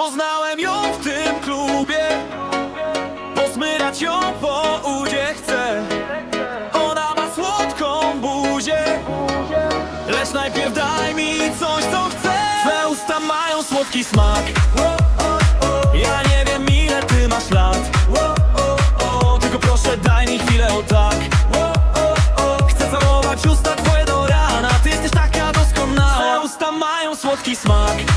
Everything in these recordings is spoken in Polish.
Poznałem ją w tym klubie. Posmyrać ją po udzie chcę Ona ma słodką buzię. Lecz najpierw daj mi coś, co chcę. Twe usta mają słodki smak. Ja nie wiem ile ty masz lat. Tylko proszę daj mi chwilę o tak. Chcę całować usta twoje do rana. Ty jesteś taka doskonała. Twe usta mają słodki smak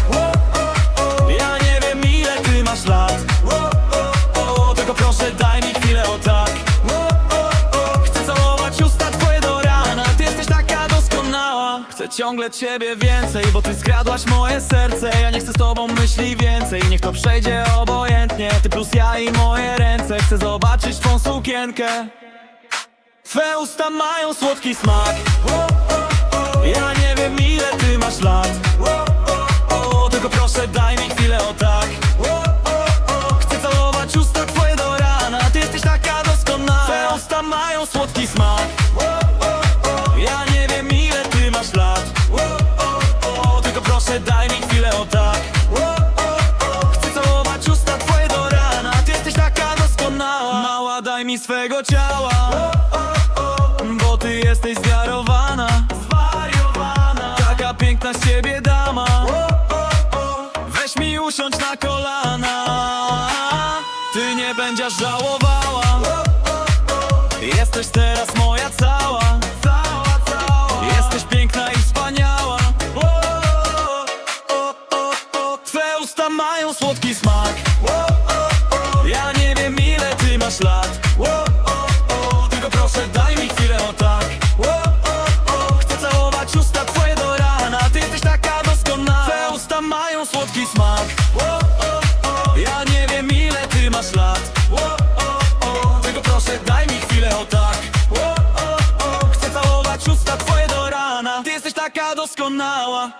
Chcę ciągle ciebie więcej Bo ty skradłaś moje serce. Ja nie chcę z tobą myśli więcej. Niech to przejdzie obojętnie. Ty plus ja i moje ręce. Chcę zobaczyć twą sukienkę. Twe usta mają słodki smak Daj mi chwilę o tak. Chcę całować usta twoje do rana. Ty jesteś taka doskonała. Mała daj mi swego ciała. Bo ty jesteś zwiarowana. Zwariowana. Taka piękna z ciebie dama. Weź mi usiądź na kolana. Ty nie będziesz żałowała. Jesteś teraz moja cała słodki smak. Ja nie wiem ile ty masz lat. Tylko proszę daj mi chwilę o tak. Chcę całować usta twoje do rana. Ty jesteś taka doskonała. Twe usta mają słodki smak. Ja nie wiem ile ty masz lat. Tylko proszę daj mi chwilę o tak. Chcę całować usta twoje do rana. Ty jesteś taka doskonała